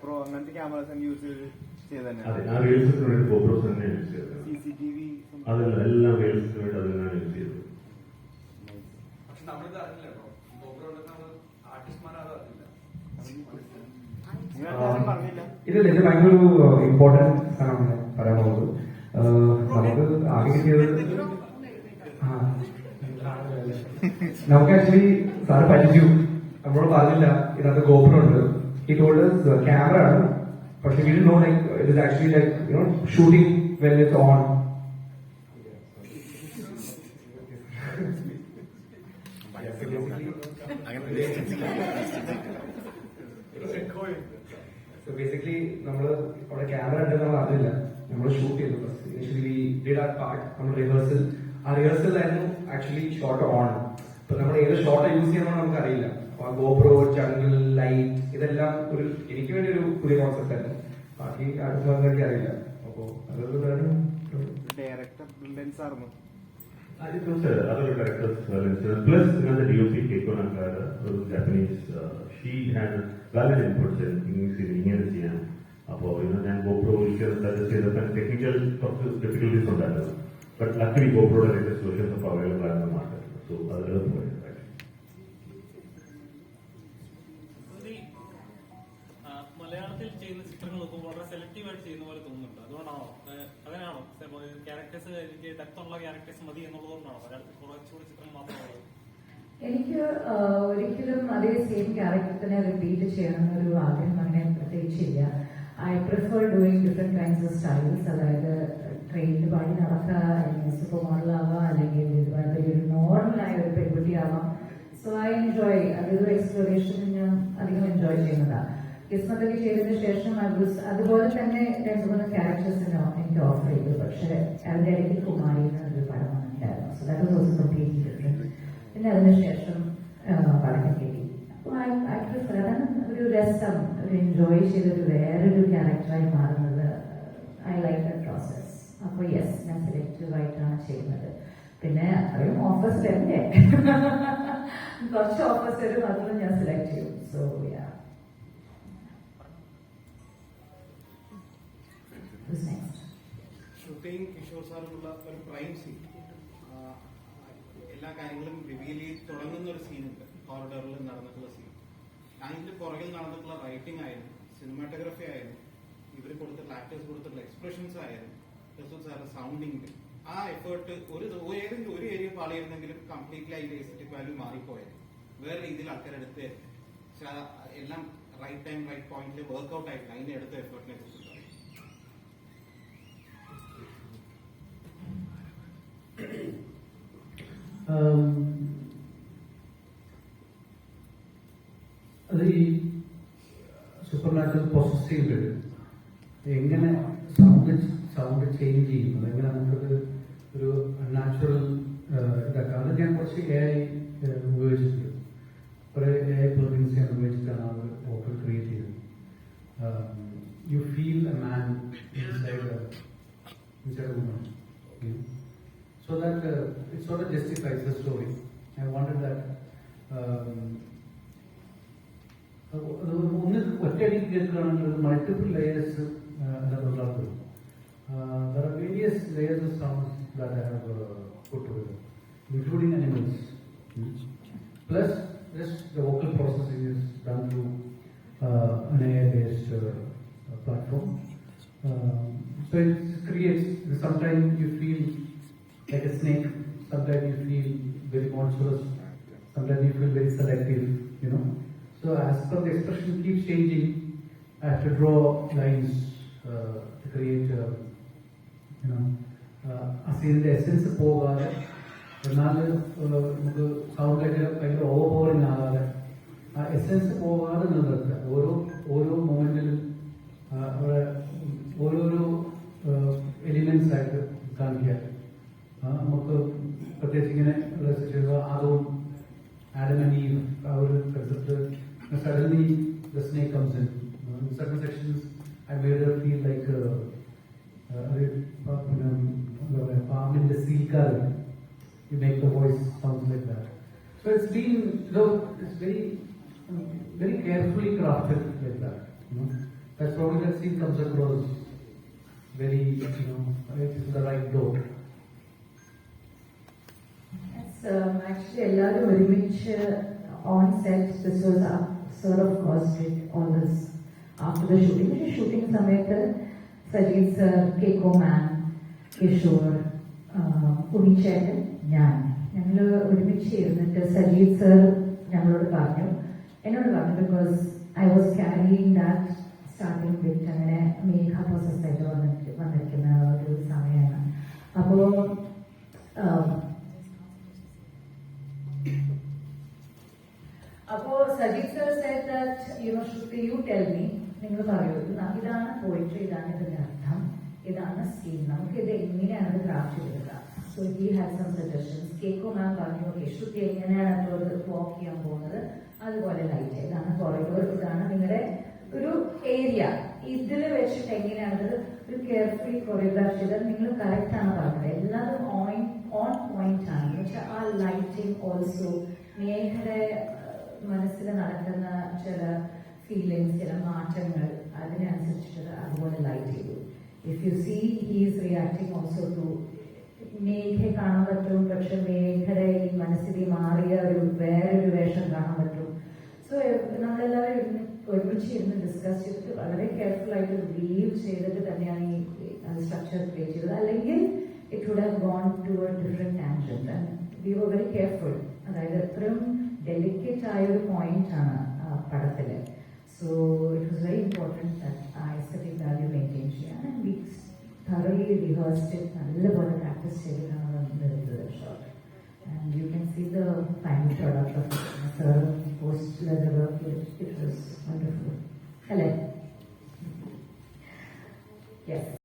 Pro അങ്ങനത്തെ cameras use ചെയ്ത് തന്നെ അതെ ആ റീൽസിന് വേണ്ടി ഗോപ്രോസ് തന്നെ യൂസ് ചെയ്തത്. സി സി ടി വി അതല്ല എല്ലാ റീൽസിന് വേണ്ടി അത് തന്നെയാണ് യൂസ് ചെയ്തത്. പക്ഷെ നമ്മളിത് അറിഞ്ഞില്ല കേട്ടോ ഉണ്ടെന്ന് നമ്മൾ ആർട്ടിസ്റ്റ്മാരത് അറിഞ്ഞില്ല. നിങ്ങൾ പറഞ്ഞില്ല. ഇതിൽ ഇത് ഭയങ്കര ഒരു ഇമ്പോർട്ടന്റ് സാധനമാണ് പറയാൻ പോകുന്നത്. നമുക്ക് ആകെ കിട്ടിയത്. നമുക്ക് ആക്ച്വലി സാറ് പറ്റിച്ചു. നമ്മളോട് പറഞ്ഞില്ല ഇതിനകത്ത് ഗോപുരം ഉണ്ട്. ഈ ടോൾഡ് ക്യാമറ ആണ് പക്ഷെ we know like it is actually like you know shooting when it's on so basically നമ്മൾ അവിടെ ക്യാമറ ഉണ്ട് നമ്മൾ അറിഞ്ഞില്ല. നമ്മൾ ഷൂട്ട് ചെയ്തു. First initially did our part നമ്മൾ റിഹേഴ്സൽ ആ റിഹേഴ്സലായിരുന്നു ആക്ച്വലി ഷോട്ട് ഓൺ അപ്പൊ നമ്മൾ ഏത് ഷോട്ട് യൂസ് ചെയ്യണമെന്ന് നമുക്ക് അറിയില്ല അപ്പൊ ഗോപ്രോ ജംഗിൾ ലൈറ്റ് ഇതെല്ലാം ഒരു എനിക്ക് വേണ്ടി ഒരു പുതിയ കോൺസെപ്റ്റ് ആയിരുന്നു. ബാക്കി അടുത്ത അറിയില്ല. അപ്പോ അതൊരു ഡയറക്ടർ ആയിരുന്നു അപ്പോൾ ഇന്ന് ഞാൻ ഗോപ്രോ ഒരിക്കൽ സജസ്റ്റ് ചെയ്തപ്പോൾ ടെക്നിക്കൽ കുറച്ച് ഡിഫിക്കൽട്ടീസ് ഉണ്ടായിരുന്നു. ബട്ട് ലക്കിലി ഗോപ്രോയുടെ ലേറ്റസ്റ്റ് വേർഷൻസ് ഒക്കെ അവൈലബിൾ ആയിരുന്നു മാർക്കറ്റിൽ. സോ other എളുപ്പമായി മലയാളത്തിൽ ചെയ്യുന്ന ചിത്രങ്ങൾ നോക്കുമ്പോൾ വളരെ സെലക്റ്റീവ് ആയിട്ട് ചെയ്യുന്ന പോലെ തോന്നുന്നുണ്ട്. അതുകൊണ്ടാണോ? ഏഹ്, അങ്ങനെയാണോ ക്യാരക്ടേഴ്സ് എനിക്ക് ഡെപ്ത് ഉള്ള ക്യാരക്ടേഴ്സ് മതി എന്നുള്ളതുകൊണ്ടാണോ? മലയാളത്തിൽ കുറച്ചുകൂടി ചിത്രങ്ങൾ മാത്രമുള്ളത് എനിക്ക് ഒരിക്കലും അതേ സെയിം ക്യാരക്ടറിനെ റിപ്പീറ്റ് ചെയ്യണം എന്നൊരു ആഗ്രഹം അങ്ങനെ പ്രത്യേകിച്ചില്ല. I prefer doing different kinds of styles അതായത് ട്രെയിനിൽ പാടി നടക്കുക അല്ലെങ്കിൽ സൂപ്പർ മോഡലാവാം അല്ലെങ്കിൽ ഇതുപോലെ ഒരു നോർമലായ ഒരു പെൺകുട്ടിയാവാം. സോ ഐ എൻജോയ് അതൊരു എക്സ്പ്ലോറേഷൻ ഞാൻ അധികം എൻജോയ് ചെയ്യുന്നതാണ് കിസ്മത്തൊക്കെ ചെയ്തതിന് ശേഷം അതുപോലെ തന്നെ രണ്ട് മൂന്ന് ക്യാരക്ടേഴ്സിനോ എനിക്ക് ഓഫർ ചെയ്തു. പക്ഷെ അതിന്റെ ഇടയ്ക്ക് കുമാരി എന്നൊരു പടം വന്നിട്ടുണ്ടായിരുന്നു. So that was completely different പിന്നെ അതിനുശേഷം പഠനം കിട്ടി. അപ്പോൾ ഐ പ്രിഫർ അതാണ് ഒരു രസം ഒരു എൻജോയ് ചെയ്തൊരു വേറൊരു ക്യാരക്ടറായി മാറുന്നത്. ഐ ലൈക്ക് ദ പ്രോസസ് അപ്പോൾ യെസ് ഞാൻ സെലക്റ്റീവ് ആയിട്ടാണ് ചെയ്യുന്നത്. പിന്നെ അത്രയും ഓഫേഴ്സ് വരണ്ടേ കുറച്ച് ഓഫേഴ്സ് വരും അതൊന്നും ഞാൻ സെലക്ട് ചെയ്യും. സോ യാ ഷൂട്ടിംഗ് കിഷോർ സാറിനുള്ള ഒരു പ്രൈം സീൻ എല്ലാ കാര്യങ്ങളും റിവീൽ ചെയ്ത് തുടങ്ങുന്ന ഒരു സീനുണ്ട് കോറിഡോറിൽ നടന്നിട്ടുള്ള സീൻ അതിന്റെ പുറകിൽ നടന്നിട്ടുള്ള റൈറ്റിംഗ് ആയാലും സിനിമാറ്റോഗ്രഫി ആയാലും ഇവർ കൊടുത്തിട്ടുള്ള ആക്ടേഴ്സ് കൊടുത്തിട്ടുള്ള എക്സ്പ്രഷൻസ് ആയാലും കിഷോർ സാറിന്റെ സൗണ്ടിങ് ആ എഫേർട്ട് ഒരു ഏതെങ്കിലും ഒരു ഏരിയ പാളിയിരുന്നെങ്കിലും കംപ്ലീറ്റ്ലി അതിന്റെ എസ്റ്റിക് വാല്യൂ മാറിപ്പോയത് വേറെ രീതിയിൽ ആൾക്കാർ എടുത്ത് എല്ലാം റൈറ്റ് ടൈം റൈറ്റ് പോയിന്റിൽ വർക്ക്ഔട്ട് ആയിട്ടില്ല. അതിന്റെ എടുത്ത എഫേർട്ടിനെ കുറിച്ച് അത് ഈ സൂപ്പർ നാച്ചുറൽ പ്രോസസ് ചേഞ്ച് ചെയ്യും അതെങ്ങനെ നമുക്കത് ഒരു നാച്ചുറൽ ഇതാക്കാം. അത് ഞാൻ കുറച്ച് എ ഐ ഉപയോഗിച്ചിട്ടുണ്ട്. കുറെ എ ഐ പ്ലഗിൻസ് ഞാൻ ഉപയോഗിച്ചിട്ടാണ് അത് വോക്കൽ ക്രിയേറ്റ് ചെയ്തത് you feel a man inside inside woman so that uh, it sort of justifies the story. I wanted that. Um, അത് ഒന്ന് ഒറ്റയടിക്ക് കേൾക്കുകയാണെങ്കിൽ മൾട്ടിപ്പിൾ ലെയേഴ്സ് അതിനകത്തുണ്ടാക്കും Uh, there are various layers of sounds that I have uh, put together, including animals. Plus, just the vocal processing is done through uh, an AI-based platform. so it creates. Sometimes you feel like a snake. Sometimes you feel very monstrous. Sometimes you feel very selective. You know. So as per the expression keeps changing, I have to draw lines uh, to create. Uh, ആ സീനിന്റെ essence പോകാതെ എന്നാൽ നമുക്ക് സൗണ്ടിലേക്ക് ഭയങ്കര over powering ആകാതെ ആ essence പോകാതെ നിലനിർത്തുക ഓരോ ഓരോ മൊമെന്റിലും അവിടെ ഓരോരോ എലിമെന്റ്സ് ആയിട്ട് കാണിക്കുക. നമുക്ക് പ്രത്യേകിച്ച് ഇങ്ങനെ ആദവും ആഡം ആൻഡ് ഈവ് ആ ഒരു concept suddenly the snake comes in second sections I made feel like പറയുക പാമ്പിന്റെ സീക്കാറ് you make the voice sounds like that so it's been it's very very carefully crafted like that That's probably that scene comes across very, you know, it's the right note. Actually എല്ലാവരും ഒരുമിച്ച് on set this was sort of cost on this after the shooting പക്ഷേ shooting സമയത്ത് Sajeev sir കേക്കോ മാൻ കിഷോർ ഉണ്ണിച്ചേട്ടൻ ഞാൻ. ഞങ്ങൾ ഒരുമിച്ച് ഇരുന്നിട്ട് Sajeev sir ഞങ്ങളോട് പറഞ്ഞു. എന്നോട് പറഞ്ഞു because I was carrying that starting bit അങ്ങനെ മേഘ പ്രോസസ്സായിട്ട് വന്നിട്ട് വന്നിരിക്കുന്ന ഒരു സമയമാണ്. അപ്പോൾ അപ്പോ Sajeev sir said that you tell Shruti you നിങ്ങൾ പറയൂ. ഇത് ഇതാണ് പോയിട്രി ഇതാണ് ഇതിന്റെ അർത്ഥം. ഇതാണ് സ്കീം നമുക്ക് ഇത് എങ്ങനെയാണ് ഗ്രാഫ് എടുക്കുക so he have some suggestions കേക്കോ മാം പറഞ്ഞു ഓക്കെ എങ്ങനെയാണ് അപ്പോൾ വാക്ക് ചെയ്യാൻ പോകുന്നത്? അതുപോലെ ലൈറ്റ് ഇതാണ് കോറിഡോർ ഇതാണ് നിങ്ങളുടെ ഒരു ഏരിയ ഇതിൽ വെച്ചിട്ട് എങ്ങനെയാണ് ഒരു കെയർഫുള്ളി കൊറിയോഗ്രാഫ് ചെയ്താൽ നിങ്ങൾ കറക്റ്റ് ആണ് പറഞ്ഞത്. എല്ലാതും ഓൺ ഓൺ പോയിന്റ് ആണ്. വെച്ചാൽ ആ ലൈറ്റിംഗ് ഓൾസോ മേഘയുടെ മനസ്സിൽ നടക്കുന്ന ചില ഫീലിങ്സ് ചില മാറ്റങ്ങൾ അതിനനുസരിച്ചിട്ട് അതുപോലെ ലൈറ്റ് ചെയ്തു. If you see he's reacting also to മേഘയെ കാണാൻ പറ്റും പക്ഷെ മേഘയുടെ ഈ മനസ്സിൽ മാറിയ ഒരു വേറൊരു വേഷം കാണാൻ പറ്റും. സോ നമ്മളെല്ലാവരും ഇരുന്ന് ഒരുമിച്ച് ഇരുന്ന് ഡിസ്കസ് ചെയ്തിട്ട് വളരെ കെയർഫുൾ ആയിട്ട് ലീവ് ചെയ്തിട്ട് തന്നെയാണ് ഈ സ്ട്രക്ചർ ക്രിയേറ്റ് ചെയ്തത്. അല്ലെങ്കിൽ it would have gone to a different and we were very careful അതായത് എത്രയും ഡെലിക്കേറ്റ് ആയ ഒരു പോയിന്റ് ആണ് പടത്തിൽ. So it was very important that I aesthetic value maintenance and we thoroughly rehearsed it, and நல்ல practice செய்து நாங்கள் வந்து இருந்தது short and you can see the final product of. The post leather work, it, it was wonderful. Hello. Yes.